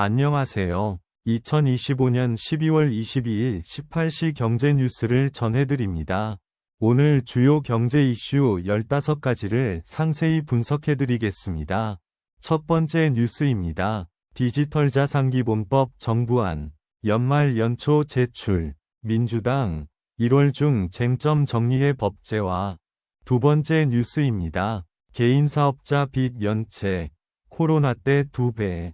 안녕하세요. 2025년 12월 22일 18시 경제 뉴스를 전해드립니다. 오늘 주요 경제 이슈 15가지를 상세히 분석해드리겠습니다. 첫 번째 뉴스입니다. 디지털 자산기본법 정부안, 연말 연초 제출, 민주당, 1월 중 쟁점 정리의 법제화. 두 번째 뉴스입니다. 개인사업자 빚 연체, 코로나 때 2배.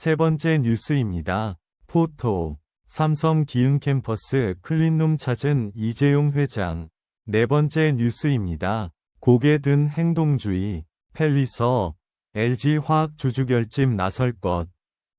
세 번째 뉴스입니다. 포토, 삼성 기흥 캠퍼스 클린룸 찾은 이재용 회장. 네 번째 뉴스입니다. 고개 든 행동주의, 펠리서, LG 화학 주주결집 나설 것.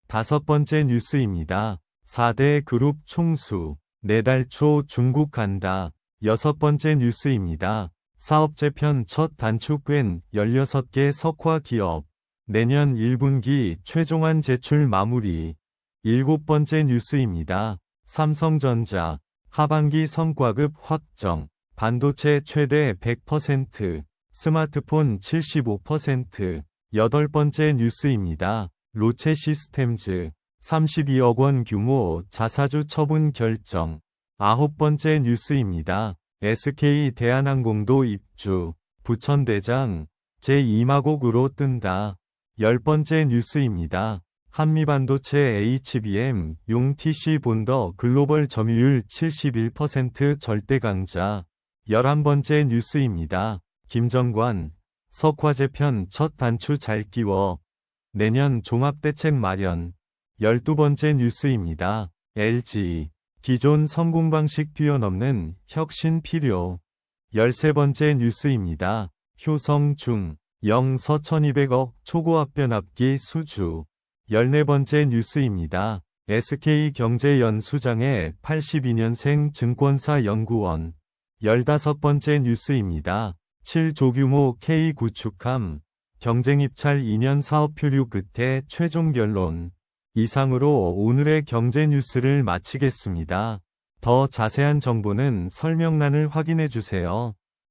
다섯 번째 뉴스입니다. 4대 그룹 총수, 내달 초 중국 간다. 여섯 번째 뉴스입니다. 사업재편 첫 단축된 16개 석화 기업. 내년 1분기 최종안 제출 마무리. 일곱 번째 뉴스입니다. 삼성전자 하반기 성과급 확정. 반도체 최대 100%, 스마트폰 75%. 여덟 번째 뉴스입니다. 로체 시스템즈 32억 원 규모 자사주 처분 결정. 아홉 번째 뉴스입니다. SK 대한항공도 입주, 부천대장 제2마곡으로 뜬다. 열 번째 뉴스입니다. 한미반도체 HBM 용 TC 본더 글로벌 점유율 71% 절대 강자. 열한 번째 뉴스입니다. 김정관 석화재편 첫 단추 잘 끼워 내년 종합대책 마련. 열두 번째 뉴스입니다. LG 기존 성공 방식 뛰어넘는 혁신 필요. 열세 번째 뉴스입니다. 효성 중 영서 1200억 초고압 변압기 수주. 14번째 뉴스입니다. SK경제연수장의 82년생 증권사 연구원. 15번째 뉴스입니다. 7조 규모 K구축함. 경쟁 입찰 2년 사업 표류 끝에 최종 결론. 이상으로 오늘의 경제 뉴스를 마치겠습니다. 더 자세한 정보는 설명란을 확인해 주세요.